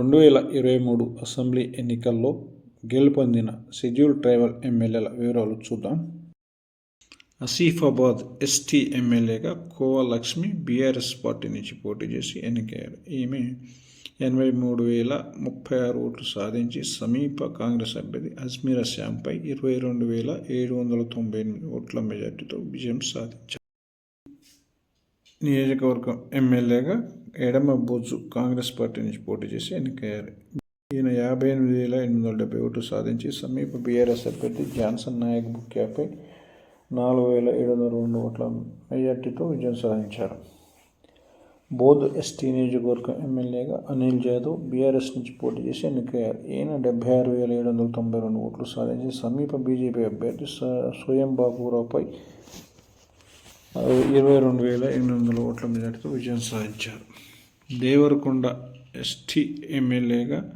రెండు వేల ఇరవై మూడు అసెంబ్లీ ఎన్నికల్లో గెలుపొందిన షెడ్యూల్ ట్రైబల్ ఎమ్మెల్యేల వివరాలు చూద్దాం. ఆసిఫాబాద్ ఎస్టీ ఎమ్మెల్యేగా కోవా లక్ష్మి బీఆర్ఎస్ పార్టీ నుంచి పోటీ చేసి ఎన్నికయ్యారు. ఈమె ఎనభై మూడు వేల ముప్పై ఆరు ఓట్లు సాధించి సమీప కాంగ్రెస్ అభ్యర్థి అజ్మీరా శ్యాంపై ఇరవై రెండు వేల ఏడు వందల తొంభై ఎనిమిది ఓట్ల మెజార్టీతో విజయం సాధించారు. నియోజకవర్గం ఎమ్మెల్యేగా ఎడమ బొజ్జు కాంగ్రెస్ పార్టీ నుంచి పోటీ చేసి ఎన్నికయ్యారు. ఈయన యాభై ఎనిమిది వేల ఎనిమిది వందల డెబ్బై ఓట్లు సాధించి సమీప బీఆర్ఎస్ అభ్యర్థి జాన్సన్ నాయక్ బుక్యాపై నాలుగు వేల ఏడు వందల రెండు ఓట్ల మెజార్టీతో విజయం సాధించారు. బోధ్ ఎస్టీ నియోజకవర్గం ఎమ్మెల్యేగా అనిల్ జాదవ్ బీఆర్ఎస్ నుంచి పోటీ చేసి ఎన్నికయ్యారు. ఈయన డెబ్బై ఆరు వేల ఏడు వందల తొంభై రెండు ఓట్లు సాధించి సమీప బీజేపీ అభ్యర్థి స్వయం బాబురావుపై ఇరవై రెండు వేల ఎనిమిది వందల ఓట్ల మెజార్టీతో విజయం సాధించారు. దేవరకొండ ఎస్టీ ఎమ్మెల్యేగా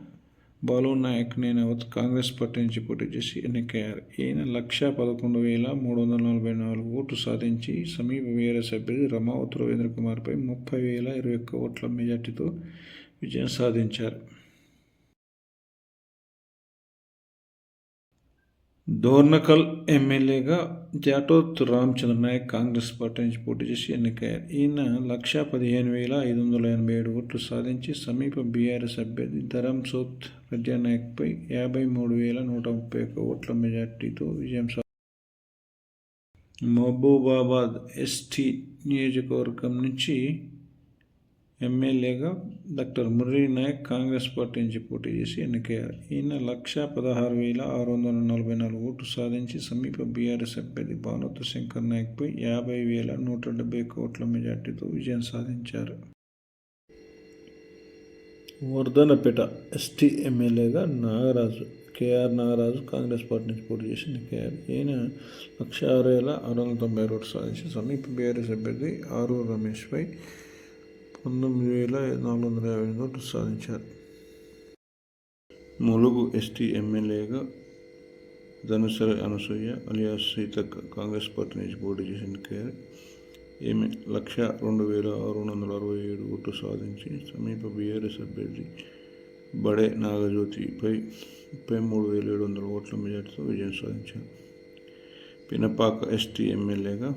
బాలు నాయక్ నేనవత్ కాంగ్రెస్ పార్టీ నుంచి పోటీ చేసి ఎన్నికయ్యారు. ఈయన లక్ష పదకొండు వేల మూడు వందల నలభై నాలుగు ఓట్లు సాధించి సమీప వేరే సభ్యుడు రమావత్ రవీంద్ర కుమార్పై ముప్పై వేల ఇరవై ఒక్క ఓట్ల మెజార్టీతో విజయం సాధించారు. దోర్నకల్ ఎమ్మెల్యేగా జాటోత్ రామచంద్ర నాయక్ కాంగ్రెస్ పార్టీ నుంచి పోటీ చేసి ఎన్నికయ్యారు. ఈయన లక్షా పదిహేను వేల ఐదు వందల ఎనభై ఏడు ఓట్లు సాధించి సమీప బీఆర్ఎస్ అభ్యర్థి ధరమ్ సోత్ ప్రజానాయక్పై యాభై మూడు వేల నూట ముప్పై ఒక్క ఓట్ల మెజార్టీతో విజయం మహబూబాబాద్ ఎస్టీ నియోజకవర్గం నుంచి ఎమ్మెల్యేగా doctor Murali Naik Congress party నుంచి పోటీ చేసి ఎన్నికయ్యారు. ఈయన లక్ష పదహారు వేల ఆరు వందల నలభై నాలుగు ఓట్లు సాధించి సమీప బీఆర్ఎస్ అభ్యర్థి భానుత శంకర్ నాయక్పై యాభై వేల నూట డెబ్బై కోట్ల ఓట్ల మెజార్టీతో విజయం సాధించారు. వర్ధనపేట ఎస్టీ ఎమ్మెల్యేగా Nagaraju KR Nagaraju Congress party నుంచి పోటీ చేసి ఎన్నికయ్యారు. ఈయన లక్ష ఆరు వేల ఆరు వందల తొంభై ఓట్లు సాధించి సమీప బీఆర్ఎస్ అభ్యర్థి ఆరు రమేష్పై పంతొమ్మిది వేల నాలుగు వందల యాభై ఎనిమిది ఓట్లు సాధించారు. ములుగు ఎస్టీ ఎమ్మెల్యేగా Danasari Anasuya alias Seethakka Congress party నుంచి పోటీ చేసిన కేర్ ఈమె లక్ష రెండు వేల ఆరు వందల అరవై ఏడు ఓట్లు సాధించి సమీప బీఆర్ఎస్ అభ్యర్థి బడే నాగజ్యోతిపై ముప్పై మూడు వేల ఏడు వందల ఓట్ల మెజార్టీతో విజయం సాధించారు. పినపాక ఎస్టీ ఎమ్మెల్యేగా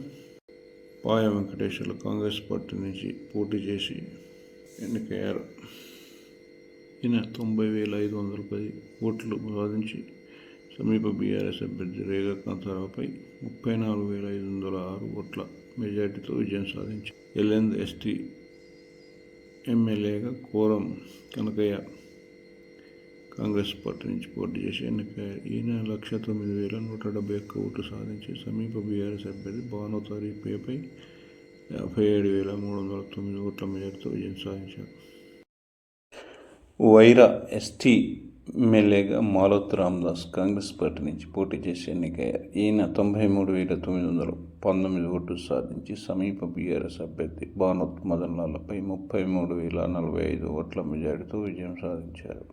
పాయ వెంకటేశ్వర్లు కాంగ్రెస్ పార్టీ నుంచి పోటీ చేసి ఎన్నికయ్యారు. ఈయన తొంభై వేల ఐదు వందల పది ఓట్లు సాధించి సమీప బీఆర్ఎస్ అభ్యర్థి రేగా కాంతారావుపై ముప్పై నాలుగు వేల ఐదు వందల ఆరు ఓట్ల మెజార్టీతో విజయం సాధించి ఎల్ఎన్ ఎస్టీ ఎమ్మెల్యేగా కోరం కనకయ్య కాంగ్రెస్ పార్టీ నుంచి పోటీ చేసి ఎన్నికయ్యారు ఈయన లక్ష తొమ్మిది వేల నూట డెబ్బై ఒక్క ఓట్లు సాధించి సమీప బీఆర్ఎస్ అభ్యర్థి భానుతారి పేపై యాభై ఏడు వేల మూడు వందల తొమ్మిది ఓట్ల మేరతో విజయం సాధించారు. వైరా ఎస్టీ ఎమ్మెల్యేగా మాలోత్ రామ్దాస్ కాంగ్రెస్ పార్టీ నుంచి పోటీ చేసి ఎన్నికయ్యారు. ఈయన తొంభై మూడు వేల తొమ్మిది వందల పంతొమ్మిది ఓట్లు సాధించి సమీప బీఆర్ఎస్ అభ్యర్థి భానుత్ మదన్లాలపై ముప్పై మూడు వేల నలభై ఐదు ఓట్ల మెజార్టీతో విజయం సాధించారు.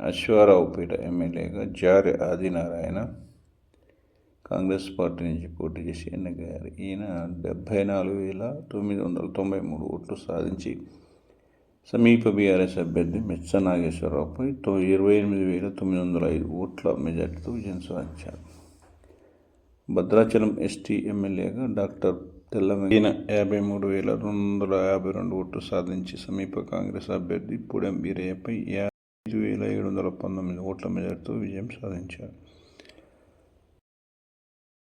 అశ్వారావుపేట ఎమ్మెల్యేగా జారి ఆదినారాయణ కాంగ్రెస్ పార్టీ నుంచి పోటీ చేసి ఎన్నికయ్యారు. ఈయన డెబ్భై నాలుగు వేల తొమ్మిది వందల తొంభై మూడు ఓట్లు సాధించి సమీప బీఆర్ఎస్ అభ్యర్థి మెచ్చ నాగేశ్వరరావుపై ఇరవై ఎనిమిది వేల తొమ్మిది వందల ఐదు ఓట్ల మెజార్టీతో విజయం సాధించారు. భద్రాచలం ఎస్టీ ఎమ్మెల్యేగా డాక్టర్ తెల్లమైన యాభై మూడు వేల రెండు వందల యాభై రెండు ఓట్లు సాధించి సమీప కాంగ్రెస్ అభ్యర్థి పుడెం బీరయ్యపై ఐదు వేల ఏడు వందల పంతొమ్మిది ఓట్ల మెజార్టీతో విజయం సాధించారు.